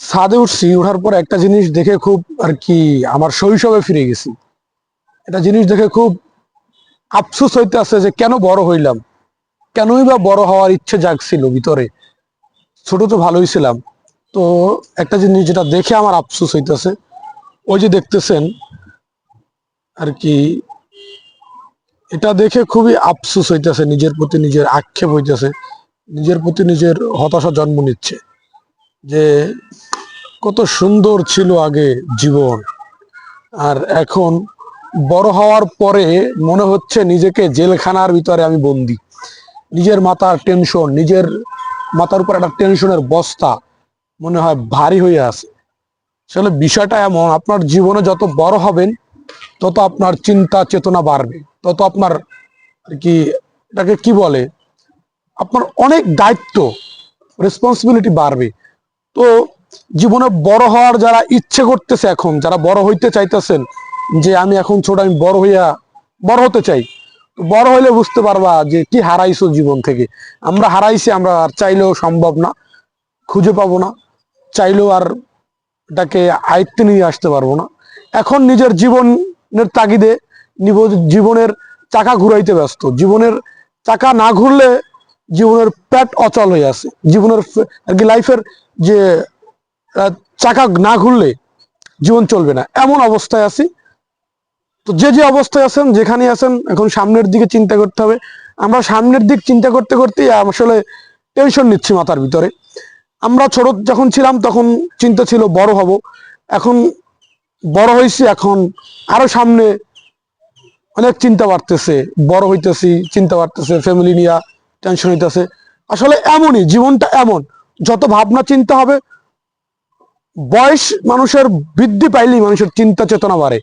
ছাদে উঠছি ওঠার পর একটা জিনিস দেখে খুব আর কি আমার শৈশবে ফিরে গেছি। একটা জিনিস দেখে খুব আফসোস হইতে আছে যে কেন বড় হইলাম? কেনই বা বড় হওয়ার ইচ্ছে জাগছিল ভিতরে? ছোট তো ভালোই ছিলাম। তো একটা জিনিস যেটা দেখে আমার আফসোস হইতেছে, ওই যে দেখতেছেন আর কি, এটা দেখে খুবই আফসোস হইতেছে, নিজের প্রতি নিজের আক্ষেপ হইতেছে, নিজের প্রতি নিজের হতাশা জন্ম নিচ্ছে। যে কত সুন্দর ছিল আগে জীবন। আর এখন বড় হওয়ার পরে মনে হচ্ছে নিজেকে জেলখানার ভিতরে আমি বন্দি। নিজের মাথার টেনশন নিজের মাথার উপর একটা টেনশনের বস্তা মনে হয় ভারী হয়ে আছে। আসলে বিষয়টা এমন, আপনার জীবনে যত বড় হবেন, তত আপনার চিন্তা, চেতনা বাড়বে। তত আপনার আর কি, এটাকে কি বলে? আপনার অনেক দায়িত্ব রেসপন্সিবিলিটি বাড়বে। তো জীবনে বড় হওয়ার যারা ইচ্ছে করতেছে এখন, যারা বড় হইতে চাইতেছেন যে আমি এখন ছোট, আমি বড় হইয়া, বড় হতে চাই বড় হইলে বুঝতে পারবা যে কি হারাইছো জীবন থেকে। আমরা হারাইছি, আমরা আর চাইলেও সম্ভব না, খুঁজে পাবো না, চাইলেও আর এটাকে আয়ত্তে নিয়ে আসতে পারব না। এখন নিজের জীবনের তাগিদে জীবনের চাকা ঘুরাইতে ব্যস্ত। জীবনের চাকা না ঘুরলে জীবনের পেট অচল হয়ে আছে। জীবনের আর কি লাইফের যে চাকা না ঘুরলে জীবন চলবে না। এমন অবস্থায় আছি। তো যে যে অবস্থায় আছেন যেখানে আছেন, এখন সামনের দিকে চিন্তা করতে হবে। আমরা সামনের দিক চিন্তা করতে করতে আসলে টেনশন নিচ্ছি মাথার ভিতরে। আমরা ছোট যখন ছিলাম, তখন চিন্তা ছিল বড় হব। এখন বড় হয়েছি, এখন আরও সামনে অনেক চিন্তা বাড়তেছে। বড় হইতেছি, চিন্তা বাড়তেছে ফ্যামিলি নিয়ে টেনশন হইতেছে। আসলে এমনই, জীবনটা এমন। যত ভাবনা চিন্তা হবে বয়স মানুষের বৃদ্ধি পাইলেই মানুষের চিন্তা চেতনা বাড়ে।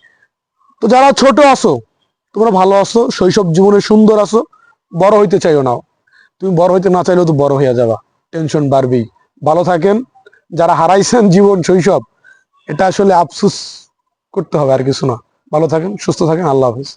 তো যারা ছোট আছো, তোমরা ভালো আছো, শৈশব জীবনে সুন্দর আছো, বড় হইতে চাইও না। তুমি বড় হইতে না চাইলেও তো বড় হইয়া যাবা। টেনশন বাড়বেই। ভালো থাকেন। যারা হারাইছেন জীবন, শৈশব, এটা আসলে আফসুস করতে হবে, আর কিছু না। ভালো থাকেন, সুস্থ থাকেন, আল্লাহ হাফিজ।